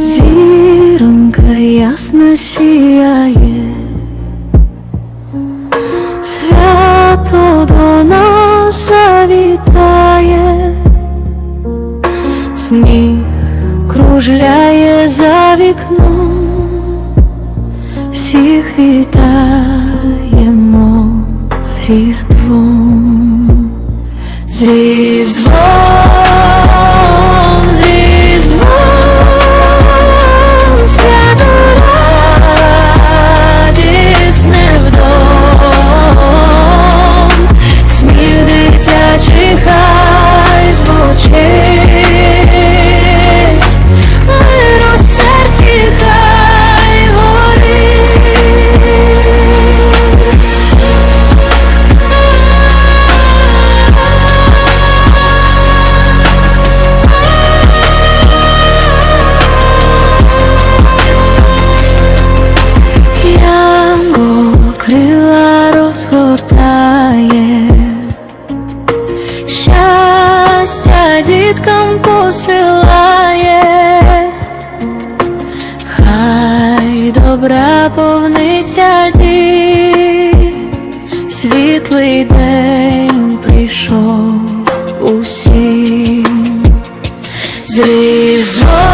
Зіронька ясно сияет, свято до нас завітає, сніг кружляє за вікном всіх вітає. Різдвом, з Різдвом, діткам посилає, хай добра повниця дій, світлий день прийшов усім з різдвом.